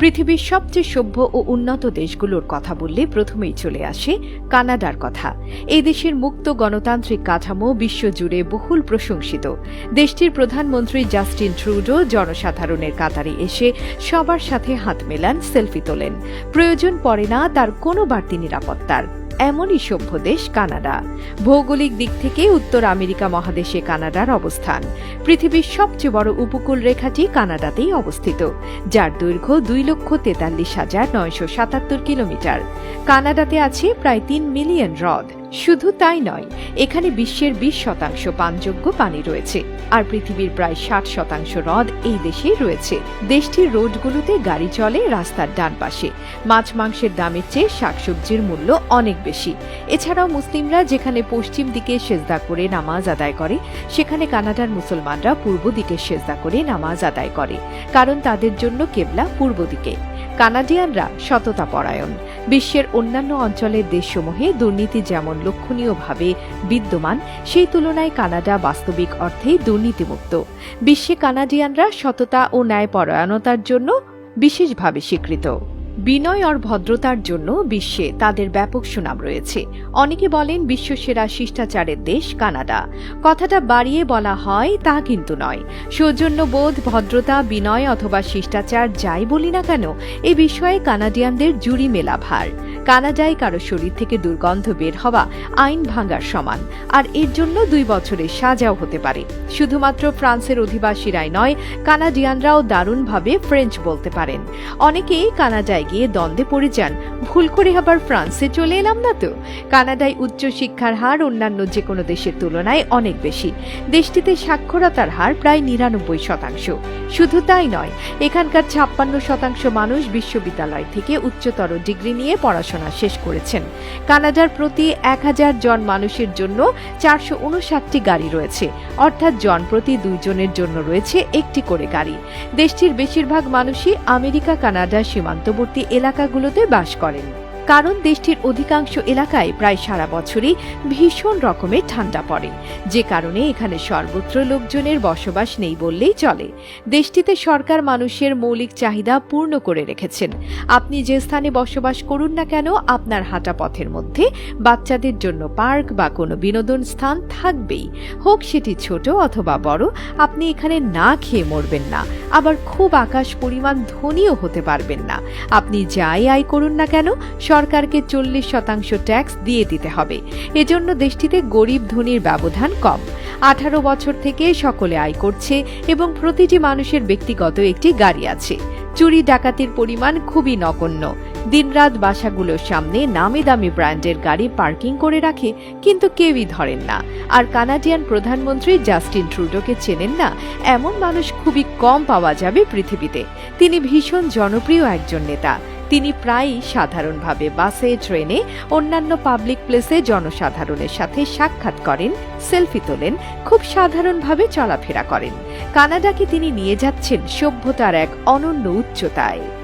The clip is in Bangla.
পৃথিবীর সবচেয়ে সভ্য ও উন্নত দেশগুলোর কথা বললে প্রথমেই চলে আসে কানাডার কথা। এই দেশের মুক্ত গণতান্ত্রিক কাঠামো বিশ্বজুড়ে বহুল প্রশংসিত। দেশটির প্রধানমন্ত্রী জাস্টিন ট্রুডো জনসাধারণের কাতারে এসে সবার সাথে হাত মেলান, সেলফি তোলেন। প্রয়োজন পড়ে না, তার কোনো বাড়তি নিরাপত্তার। এমনই সভ্য দেশ কানাডা। ভৌগোলিক দিক থেকে উত্তর আমেরিকা মহাদেশে কানাডার অবস্থান। পৃথিবীর সবচেয়ে বড় উপকূল রেখাটি কানাডাতেই অবস্থিত, যার দৈর্ঘ্য দুই লক্ষ তেতাল্লিশ হাজার নয়শো সাতাত্তর কিলোমিটার। কানাডাতে আছে প্রায় তিন মিলিয়ন হ্রদ। শুধু তাই নয়, এখানে বিশ্বের বিশ শতাংশ পানযোগ্য পানি রয়েছে, আর পৃথিবীর প্রায় ষাট শতাংশ হ্রদ এই দেশেই রয়েছে। দেশটির রোডগুলোতে গাড়ি চলে রাস্তার ডান পাশে মাছ মাংসের দামের চেয়ে শাকসবজির মূল্য অনেক বেশি। এছাড়াও মুসলিমরা যেখানে পশ্চিম দিকে সেজদা করে নামাজ আদায় করে, সেখানে কানাডার মুসলমানরা পূর্ব দিকে সেজদা করে নামাজ আদায় করে, কারণ তাদের জন্য কেবলা পূর্ব দিকে। কানাডিয়ানরা সততা পরায়ণ। বিশ্বের অন্যান্য অঞ্চলের দেশসমূহে দুর্নীতি যেমন লক্ষণীয়ভাবে বিদ্যমান, সেই তুলনায় কানাডা বাস্তবিক অর্থেই দুর্নীতিমুক্ত। বিশ্বে কানাডিয়ানরা সততা ও ন্যায়পরায়ণতার জন্য বিশেষভাবে স্বীকৃত। বিনয় আর ভদ্রতার জন্য বিশ্বে তাদের ব্যাপক সুনাম রয়েছে। অনেকে বলেন বিশ্বসেরা শিষ্টাচারের দেশ কানাডা। কথাটা বাড়িয়ে বলা হয়, তা কিন্তু নয়। সৌজন্যবোধ, ভদ্রতা, বিনয় অথবা শিষ্টাচার যাই বলি না কেন, এ বিষয়ে কানাডিয়ানদের জুড়ি মেলা ভার কানাডায় কারও শরীর থেকে দুর্গন্ধ বের হওয়া আইন ভাঙার সমান, আর এর জন্য দুই বছরের সাজাও হতে পারে। শুধুমাত্র ফ্রান্সের অধিবাসীরাই নয়, কানাডিয়ানরাও দারুণভাবে ফ্রেঞ্চ বলতে পারেন। অনেকেই কানাডায় গিয়ে দ্বন্দ্বে পড়ে যান, ভুল করে আবার ফ্রান্সে চলে এলাম না তো? কানাডায় উচ্চ শিক্ষার হার অন্যান্য যে কোনো দেশের তুলনায় অনেক বেশি। দেশটিতে সাক্ষরতার হার প্রায় নিরানব্বই শতাংশ। শুধু তাই নয়, এখানকার ছাপ্পান্ন শতাংশ মানুষ বিশ্ববিদ্যালয় থেকে উচ্চতর ডিগ্রি নিয়ে পড়াশোনা শেষ করেছেন। কানাডার প্রতি এক হাজার জন মানুষের জন্য চারশো উনষাটটি গাড়ি রয়েছে। অর্থাৎ জন প্রতি দুইজনের জন্য রয়েছে একটি করে গাড়ি। দেশটির বেশিরভাগ মানুষই আমেরিকা, কানাডা সীমান্তবর্তী এলাকাগুলোতে বাস করেন। কারণ দেশটির অধিকাংশ এলাকায় প্রায় সারা বছরই ভীষণ রকমের ঠান্ডা পড়ে। যে কারণে এখানে সর্বত্র লোকজনের বসবাস নেই বললেই চলে। দেশটিতে সরকার মানুষের মৌলিক চাহিদা পূর্ণ করে রেখেছেন। আপনি যে স্থানে বসবাস করুন না কেন, আপনার হাঁটা পথের মধ্যে বাচ্চাদের জন্য পার্ক বা কোনো বিনোদন স্থান থাকবেই। হোক সেটি ছোট অথবা বড়, আপনি এখানে না খেয়ে মরবেন না। আবার খুব আকাশ পরিমাণ ধনীও হতে পারবেন না। আপনি যাই আয় করুন না কেন সরকারকে চল্লিশ শতাংশ ট্যাক্স দিয়ে দিতে হবে। এজন্য দেশটিতে গরিব ধনীর ব্যবধান কম। আঠারো বছর থেকে সকলে আয় করছে এবং প্রতিটি মানুষের ব্যক্তিগত একটি গাড়ি আছে। চুরি, ডাকাতির পরিমাণ খুবই নগণ্য। দিনরাত বাসাগুলোর সামনে নামি দামি ব্র্যান্ডের গাড়ি পার্কিং করে রাখে কিন্তু কেউই ধরেন না। আর কানাডিয়ান প্রধানমন্ত্রী জাস্টিন ট্রুডোকে চেনেন না? এমন মানুষ খুবই কম পাওয়া যাবে পৃথিবীতে। তিনি ভীষণ জনপ্রিয় একজন নেতা। তিনি প্রায়ই সাধারণভাবে বাসে, ট্রেনে, অন্যান্য পাবলিক প্লেসে জনসাধারণের সাথে সাক্ষাৎ করেন, সেলফি তোলেন, খুব সাধারণভাবে চলাফেরা করেন। কানাডাকে তিনি নিয়ে যাচ্ছেন সভ্যতার এক অনন্য উচ্চতায়।